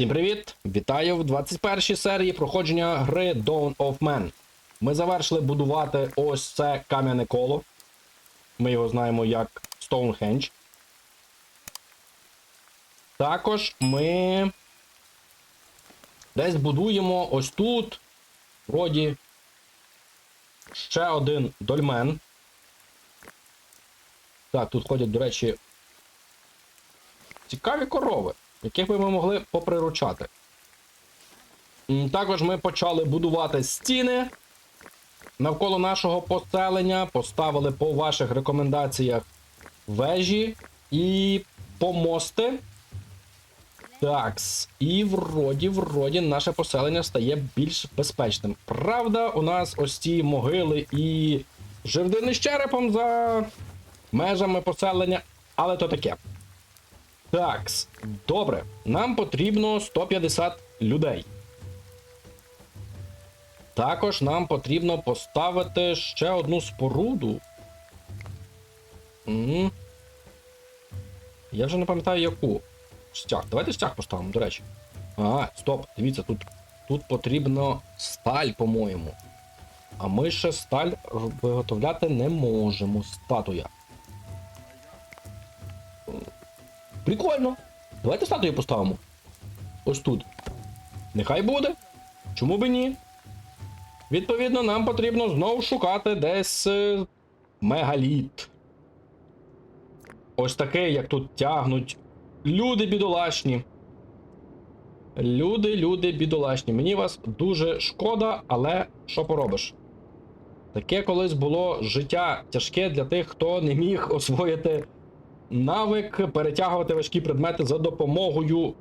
Всім привіт! Вітаю в 21-й серії проходження гри Dawn of Man. Ми завершили будувати ось це кам'яне коло. Ми його знаємо як Stonehenge. Також ми десь будуємо ось тут. Вроді ще один дольмен. Так, тут ходять, до речі, цікаві корови, яких би ми могли поприручати. Також ми почали будувати стіни навколо нашого поселення, поставили по ваших рекомендаціях вежі і помости. Такс. І вроді, вроді, наше поселення стає більш безпечним. Правда, у нас ось ці могили і жердини з черепом за межами поселення, але то таке. Такс, добре. Нам потрібно 150 людей. Також нам потрібно поставити ще одну споруду. М. Я вже не пам'ятаю яку. Стяг. Давайте стяг поставимо, до речі. А, стоп, дивіться, тут, тут потрібно сталь, по-моєму. А ми ще сталь виготовляти не можемо. Статуя. Прикольно. Давайте статую поставимо. Ось тут. Нехай буде. Чому би ні? Відповідно, нам потрібно знову шукати десь е, мегаліт. Ось такий, як тут тягнуть. Люди бідолашні. Люди, люди бідолашні. Мені вас дуже шкода, але що поробиш? Таке колись було життя тяжке для тих, хто не міг освоїти навик перетягувати важкі предмети за допомогою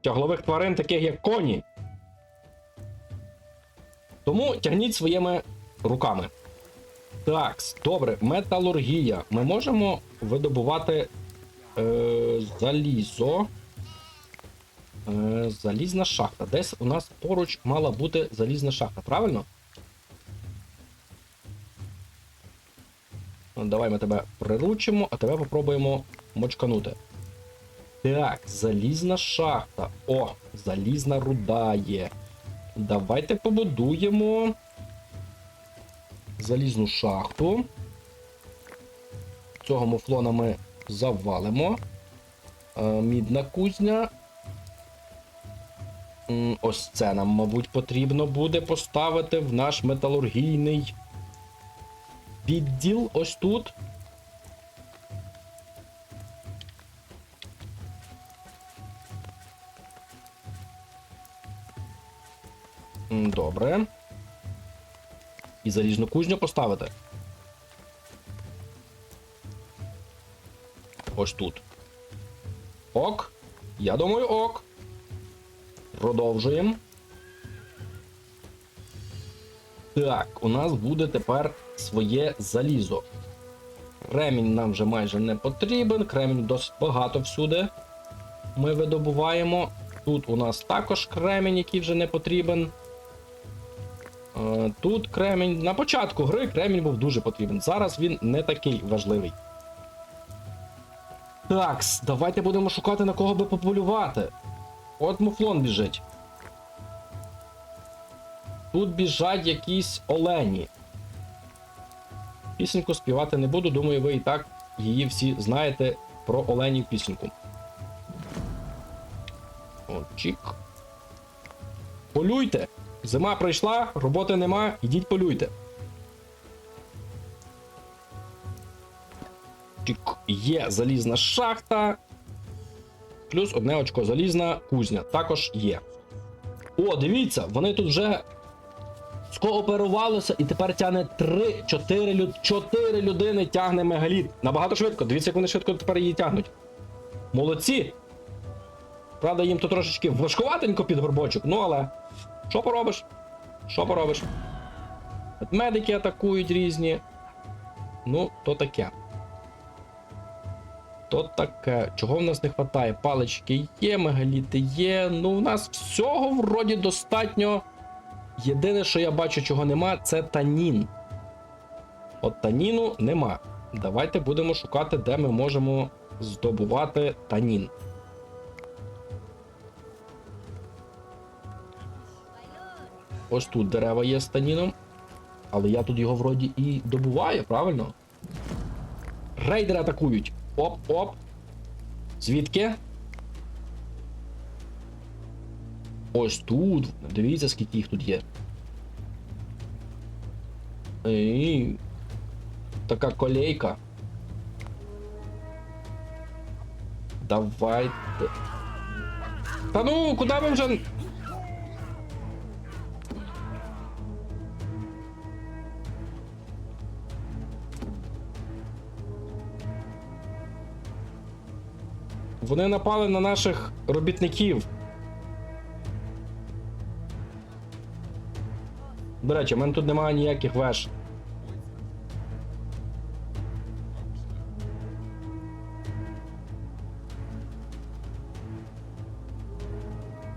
тяглових тварин, таких як коні. Тому тягніть своїми руками. Так, добре, металургія. Ми можемо видобувати е, залізо. Е, залізна шахта. Десь у нас поруч мала бути залізна шахта, правильно? Давай ми тебе приручимо, а тебе попробуємо мочканути. Так, залізна шахта. О, залізна руда є. Давайте побудуємо залізну шахту. Цього муфлона ми завалимо. Е, Мідна кузня. Ось це нам, мабуть, потрібно буде поставити в наш металургійний відділ ось тут. Добре. І заліжну кузню поставити. Ось тут. Ок. Я думаю, ок. Продовжуємо. Так, у нас буде тепер своє залізо. Кремінь нам вже майже не потрібен. Кремінь досить багато всюди. Ми видобуваємо. Тут у нас також кремінь, який вже не потрібен. Е, Тут кремінь. На початку гри кремінь був дуже потрібен. Зараз він не такий важливий. Так, давайте будемо шукати на кого би пополювати. От муфлон біжить. Тут біжать якісь олені. Пісеньку співати не буду, думаю, ви і так її всі знаєте про оленів пісеньку. От. Полюйте! Зима прийшла, роботи нема, ідіть полюйте. Чік. Є залізна шахта. Плюс одне очко залізна кузня. Також є. О, дивіться, вони тут вже скооперувалися і тепер тягне 3-4 люд... 4 людини тягне мегаліт. Набагато швидко. Дивіться, як вони швидко тепер її тягнуть. Молодці. Правда, їм то трошечки важкуватенько під горбочок, ну але. Що поробиш? Що поробиш? Медики атакують різні. Ну, то таке. То таке. Чого в нас не вистачає? Палички є, мегаліти є. Ну, у нас всього вроді достатньо. Єдине, що я бачу, чого нема, це танін. От таніну нема. Давайте будемо шукати, де ми можемо здобувати танін. Ось тут дерева є з таніном. Але я тут його вроді і добуваю, правильно? Рейдери атакують. Оп-оп. Звідки? Ось тут. Дивіться, скільки їх тут є. Ей. Така колейка. Давайте. Та ну, куди ви вже. Вони напали на наших робітників. До речі, в мене тут немає ніяких веж.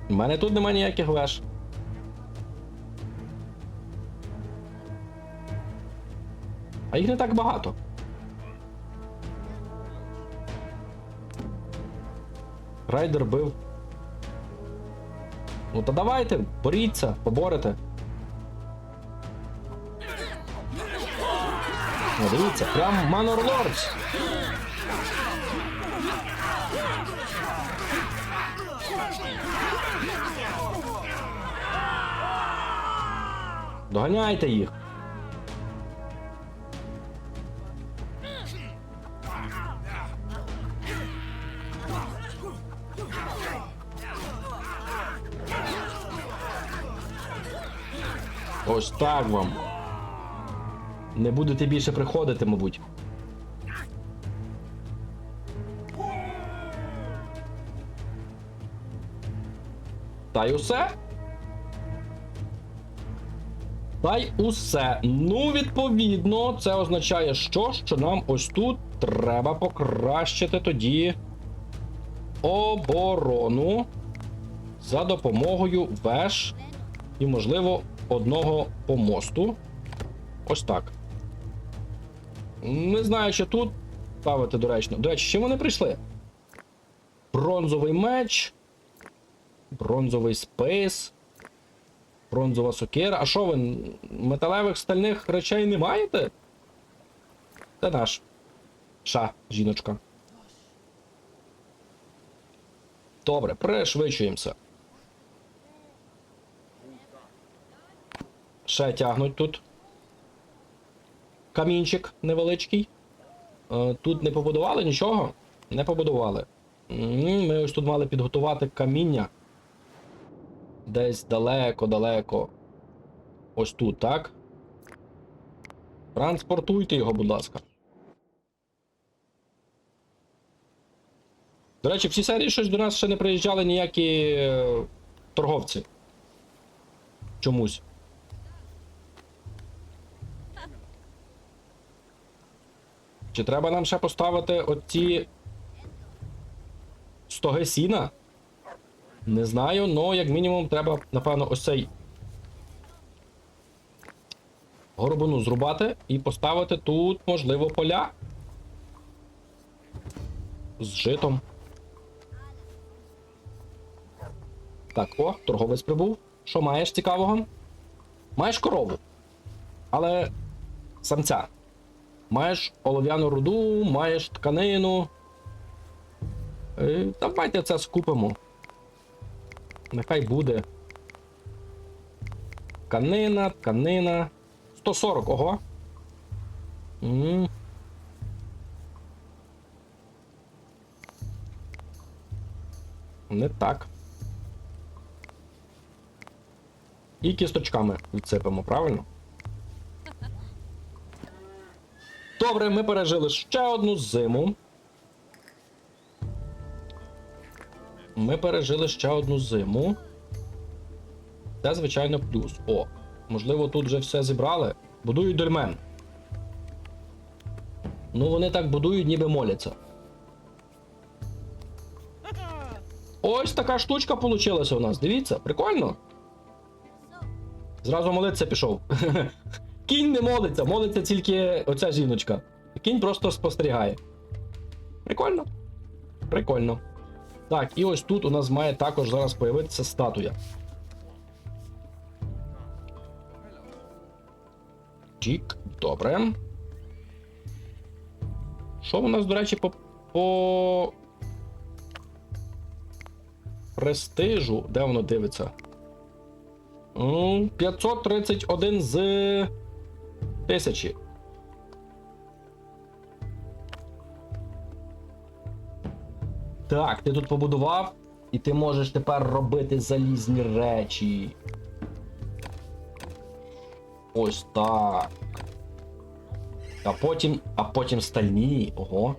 У мене тут немає ніяких веж. А їх не так багато. Райдер бив. Ну та давайте, боріться, поборете. О, дивіться, прям Манор Лордс. Доганяйте їх. Ось так вам. Не будете більше приходити, мабуть. Та й усе. Та й усе. Ну, відповідно, це означає, що? Що нам ось тут треба покращити тоді оборону за допомогою веж і, можливо, одного помосту. Ось так. Не знаю, що тут ставити доречно. До речі, чим вони прийшли? Бронзовий меч. Бронзовий спейс. Бронзова сокира. А що ви? Металевих стальних речей не маєте? Це наш. Ша, жіночка. Добре, пришвидшуємося. Ще тягнуть тут. Камінчик невеличкий. Е, Тут не побудували нічого? Не побудували. Ми ось тут мали підготувати каміння. Десь далеко-далеко. Ось тут, так? Транспортуйте його, будь ласка. До речі, в цій серії щось до нас ще не приїжджали ніякі е, торговці. Чомусь. Чи треба нам ще поставити оці стоги сіна? Не знаю, але як мінімум треба, напевно, ось цей горбуну зрубати і поставити тут, можливо, поля з житом. Так, о, торговець прибув. Що маєш цікавого? Маєш корову. Але самця. Маєш олов'яну руду, маєш тканину. Е, Давайте це скупимо. Нехай буде. Тканина, тканина. 140, ого. М. Не так. І кісточками відсипемо, правильно? Добре, ми пережили ще одну зиму. Ми пережили ще одну зиму. Це, звичайно, плюс. О, можливо, тут вже все зібрали. Будують дольмен. Ну, вони так будують, ніби моляться. Ось така штучка получилася у нас. Дивіться, прикольно. Зразу молитися пішов. Кінь не молиться, молиться тільки оця жіночка. Кінь просто спостерігає. Прикольно. Прикольно. Так, і ось тут у нас має також зараз появитися статуя. Чик, добре. Що у нас, до речі, по. по... Престижу. Де воно дивиться? 531 з тисячі. Так, ти тут побудував, і ти можеш тепер робити залізні речі. Ось так. А потім. А потім стальні. Ого.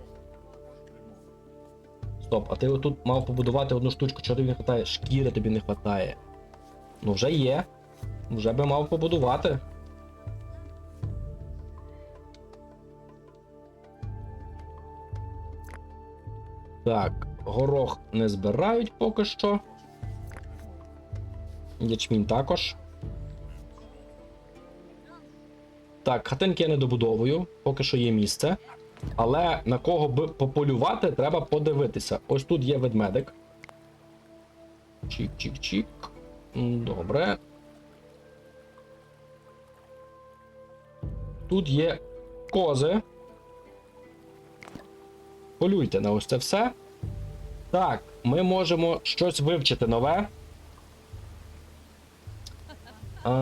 Стоп, а ти отут мав побудувати одну штучку, чого тобі не вистачає? Шкіри тобі не вистачає. Ну вже є. Вже би мав побудувати. Так, горох не збирають поки що. Ячмінь також. Так, хатинки я не добудовую, поки що є місце. Але на кого би пополювати, треба подивитися. Ось тут є ведмедик. Чік-чік-чік. Добре. Тут є кози. Полюйте на ось це все. Так, ми можемо щось вивчити нове. А,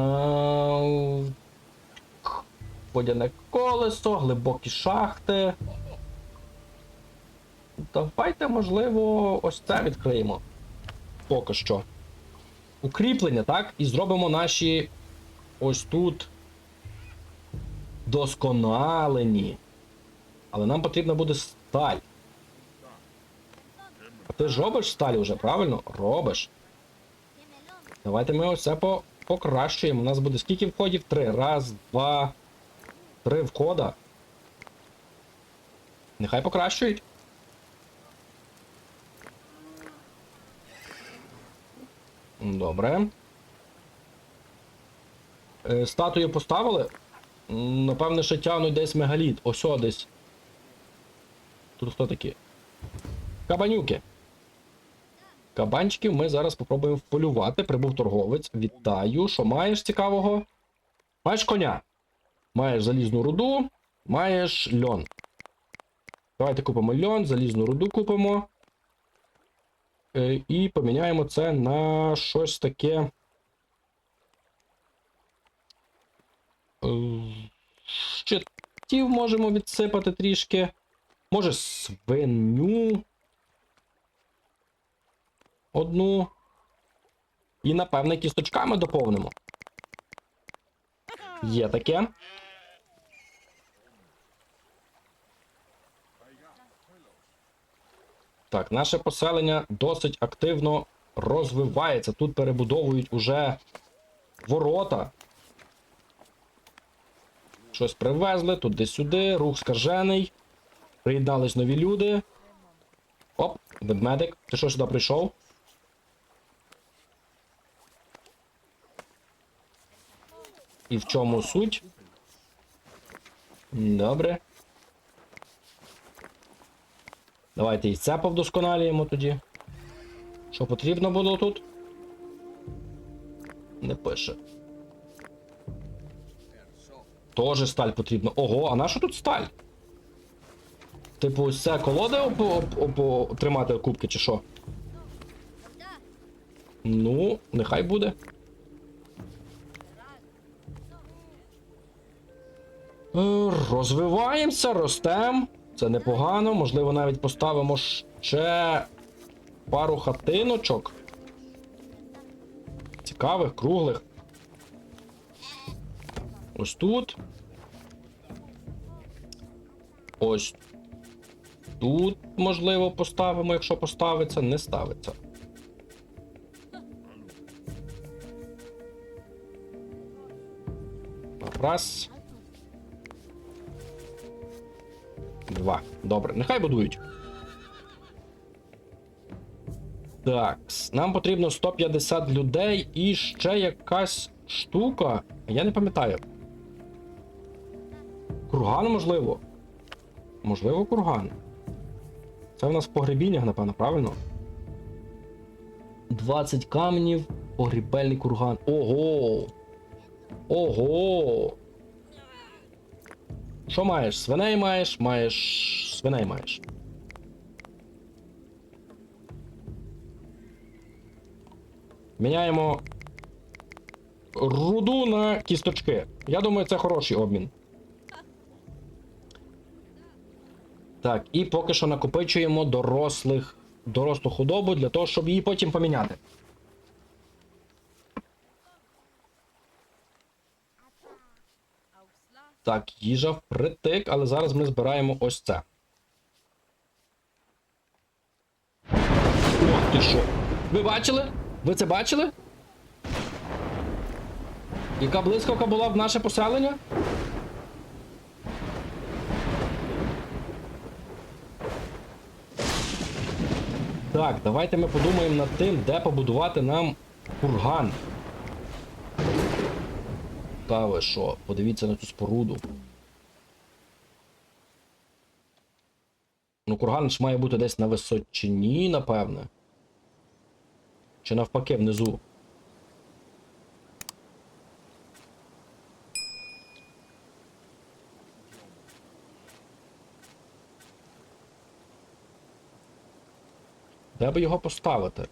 Водяне колесо, глибокі шахти. Давайте, можливо, ось це відкриємо. Поки що. Укріплення, так? І зробимо наші ось тут досконалені. Але нам потрібна буде сталь. Ти ж робиш сталь уже, правильно? Робиш. Давайте ми ось це по покращуємо. У нас буде скільки входів? Три. Раз, два, три входа. Нехай покращують. Добре. Е, Статую поставили. Напевне, ще тягнуть десь мегаліт. Ось десь. Тут хто такі? Кабанюки. Кабанчиків ми зараз попробуємо вполювати. Прибув торговець. Вітаю. Що маєш цікавого? Маєш коня. Маєш залізну руду, маєш льон. Давайте купимо льон, залізну руду купимо. Е, І поміняємо це на щось таке. Е, Щитів можемо відсипати трішки. Може, свиню. Одну. І, напевне, кісточками доповнимо. Є таке. Так, наше поселення досить активно розвивається. Тут перебудовують уже ворота. Щось привезли, туди-сюди, рух скажений. Приєднались нові люди. Оп, ведмедик. Ти що сюди прийшов? І в чому суть? Добре. Давайте і це повдосконалюємо тоді. Що потрібно було тут? Не пише. Тоже сталь потрібно. Ого, а на що тут сталь? Типу, ось це колоди об, об, об, тримати кубки чи що? Ну, нехай буде. Розвиваємося, ростем. Це непогано. Можливо, навіть поставимо ще пару хатиночок. Цікавих, круглих. Ось тут. Ось тут, можливо, поставимо, якщо поставиться, не ставиться. Раз. Два. Добре, нехай будують. Так, нам потрібно 150 людей і ще якась штука. Я не пам'ятаю. Курган, можливо. Можливо, курган. Це в нас в погребіннях, напевно, правильно? 20 каменів, погрібельний курган. Ого! Ого! Що маєш? Свиней маєш, маєш. Свиней маєш. Міняємо руду на кісточки. Я думаю, це хороший обмін. Так, і поки що накопичуємо дорослих, дорослу худобу для того, щоб її потім поміняти. Так, їжа впритик, але зараз ми збираємо ось це. Ох ти що? Ви бачили? Ви це бачили? Яка блискавка була в наше поселення? Так, давайте ми подумаємо над тим, де побудувати нам курган. Ви що? Подивіться на цю споруду. Ну, курган ж має бути десь на височині, напевне. Чи навпаки внизу. Де би його поставити?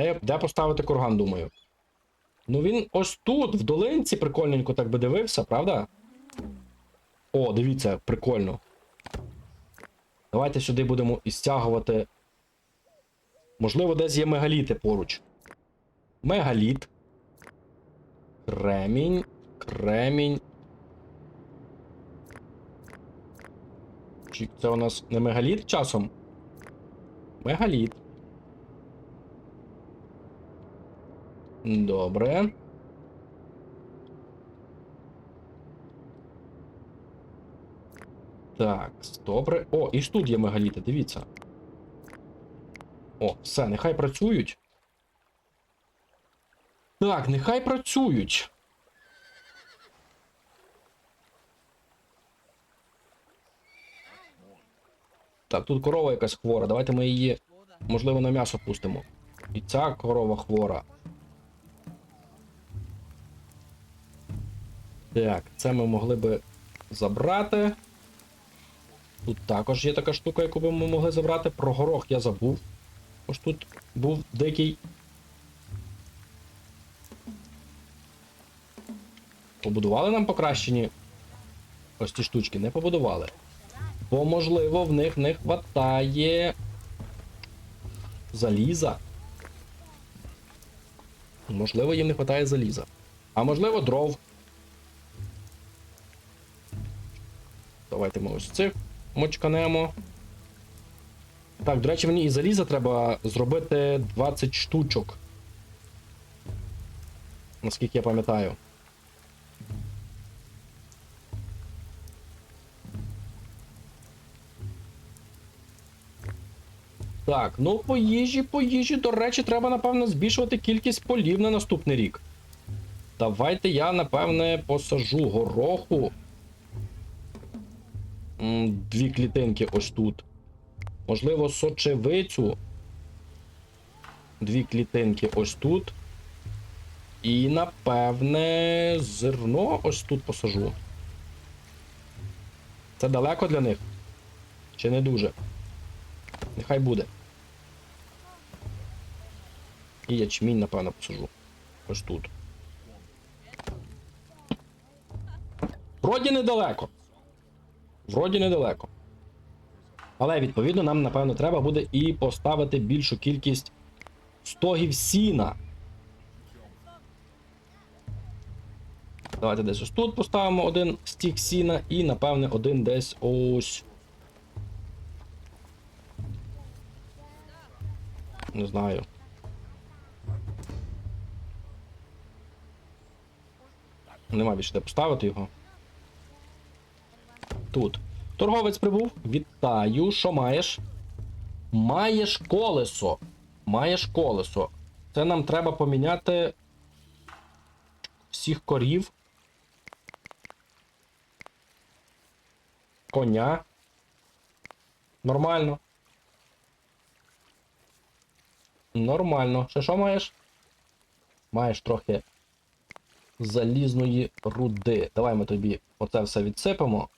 Де, де поставити курган, думаю. Ну він ось тут, в долинці, прикольненько так би дивився, правда? О, дивіться, прикольно. Давайте сюди будемо і стягувати. Можливо, десь є мегаліти поруч. Мегаліт. Кремінь. Кремінь. Чи це у нас не мегаліт часом? Мегаліт. Добре. Так, добре. О, і ж тут є мегаліти, дивіться. О, все, нехай працюють. Так, нехай працюють. Так, тут корова якась хвора. Давайте ми її, можливо, на м'ясо пустимо. І ця корова хвора. Так, це ми могли би забрати. Тут також є така штука, яку би ми могли забрати. Про горох я забув. Ось тут був дикий. Побудували нам покращені ось ці штучки, не побудували. Бо, можливо, в них не хватає заліза. Можливо, їм не вистачає заліза. А можливо, дров. Давайте ми ось цих мочканемо. Так, до речі, мені і заліза треба зробити 20 штучок. Наскільки я пам'ятаю. Так, ну по їжі, по їжі, до речі, треба, напевно, збільшувати кількість полів на наступний рік. Давайте я, напевне, посажу гороху. Дві клітинки ось тут. Можливо, сочевицю. Дві клітинки ось тут. І, напевне, зерно ось тут посажу. Це далеко для них? Чи не дуже? Нехай буде. І ячмінь, напевно, посажу. Ось тут. Вроді недалеко. Вроді недалеко. Але відповідно нам, напевно, треба буде і поставити більшу кількість стогів сіна. Давайте десь ось тут поставимо один стік сіна і, напевне, один десь ось. Не знаю. Нема більше де поставити його тут. Торговець прибув. Вітаю, що маєш? Маєш колесо. Маєш колесо. Це нам треба поміняти всіх корів. Коня. Нормально. Нормально. Ще що маєш? Маєш трохи залізної руди. Давай ми тобі оце все відсипемо.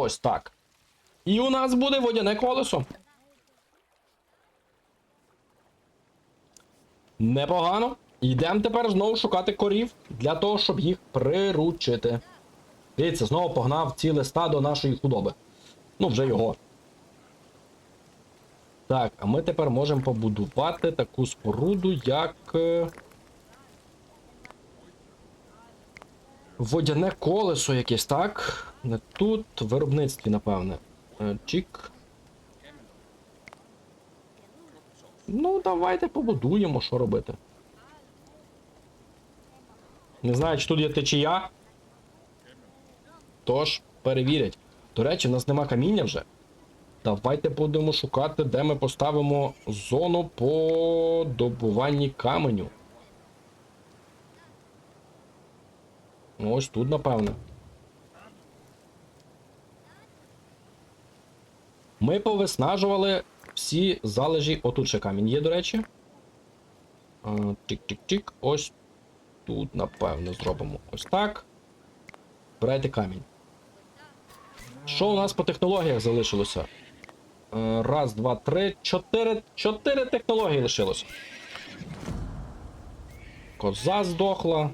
Ось так. І у нас буде водяне колесо. Непогано. Йдемо тепер знову шукати корів для того, щоб їх приручити. Дивіться, знову погнав ціле стадо нашої худоби. Ну, вже його. Так, а ми тепер можемо побудувати таку споруду, як. е, Водяне колесо якесь, так? Тут, в виробництві, напевне. Е, Чік. Ну, давайте побудуємо, що робити. Не знаю, чи тут є течія. Тож, перевірять. До речі, в нас нема каміння вже. Давайте будемо шукати, де ми поставимо зону по добуванні каменю. Ось тут, напевне. Ми повиснажували всі залежі. Отут ще камінь є, до речі. А, Тик-тик-тик. Ось тут, напевно, зробимо ось так. Брайте камінь. Що у нас по технологіях залишилося? Е, Раз, два, три, чотири. Чотири технології лишилося. Коза здохла.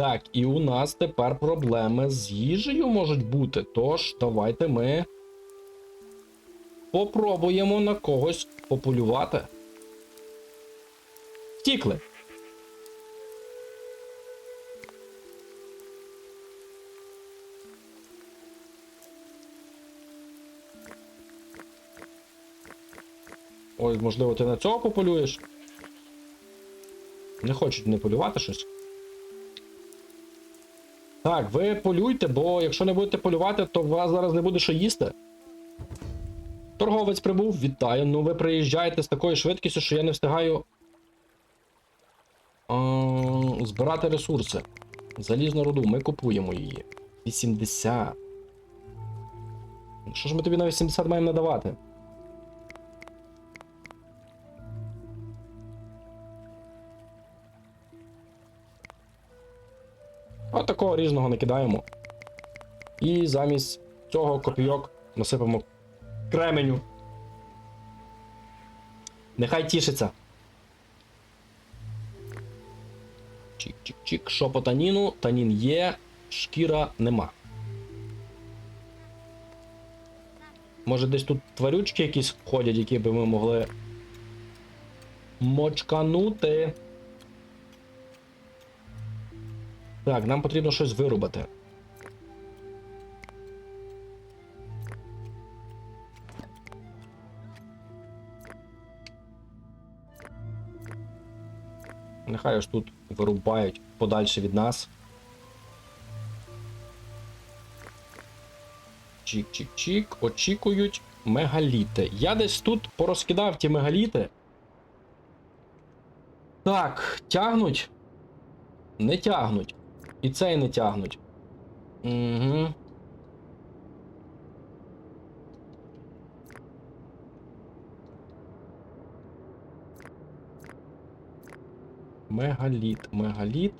Так, і у нас тепер проблеми з їжею можуть бути. Тож, давайте ми попробуємо на когось пополювати. Втікли. Ой, можливо, ти на цього пополюєш? Не хочуть не полювати щось. Так, ви полюйте, бо якщо не будете полювати, то у вас зараз не буде що їсти. Торговець прибув, вітаю. Ну ви приїжджаєте з такою швидкістю, що я не встигаю а, збирати ресурси. Залізну руду, ми купуємо її. 80. Що ж ми тобі на 80 маємо надавати? От такого різного накидаємо. І замість цього копійок насипемо кременю. Нехай тішиться. Чик-чик-чик. Що таніну? Танін є, шкіра нема. Може десь тут тварючки якісь ходять, які би ми могли мочканути. Так, нам потрібно щось вирубати. Нехай ось тут вирубають подальше від нас. Чік-чік-чік. Очікують мегаліти. Я десь тут порозкидав ті мегаліти. Так, тягнуть. Не тягнуть. І цей не тягнуть. Угу. Мегаліт, мегаліт.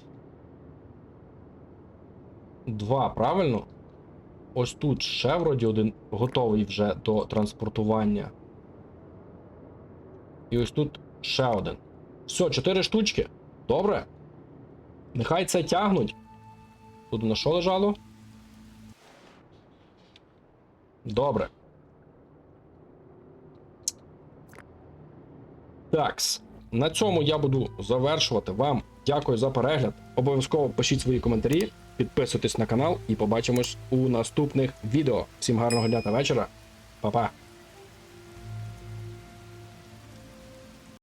Два, правильно? Ось тут ще вроді один готовий вже до транспортування. І ось тут ще один. Все, чотири штучки. Добре. Нехай це тягнуть. Тут на що лежало? Добре. Такс. На цьому я буду завершувати. Вам дякую за перегляд. Обов'язково пишіть свої коментарі, підписуйтесь на канал і побачимось у наступних відео. Всім гарного дня та вечора. Па-па.